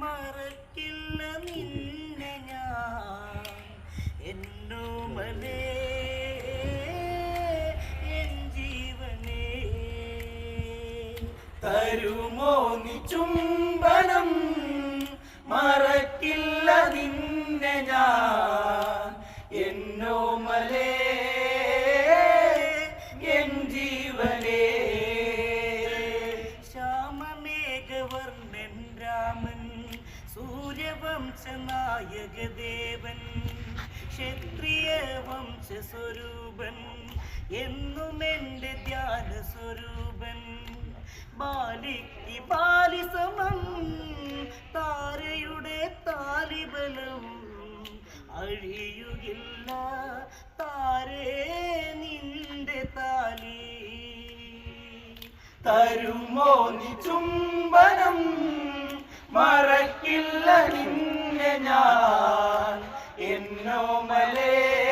മറക്കില്ല നിന്നെ ഞാൻ. എൻ ജീവനേ. തരുമോ നീ ചുംബനം മറക്കില്ല നിന്നെ ഞാൻ. സൂര്യവംശനായകദേവൻ ക്ഷത്രിയ വംശസ്വരൂപൻ എന്നും എന്റെ ധ്യാന സ്വരൂപൻ ബാലിക്ക് ബാലിസമം താരയുടെ താലിബലം. അഴിയുകില്ല താരേ നിന്റെ താലി. തരുമോ നീ ചുംബനം മറക്കില്ല ഞാൻ എന്നോമലേ എൻ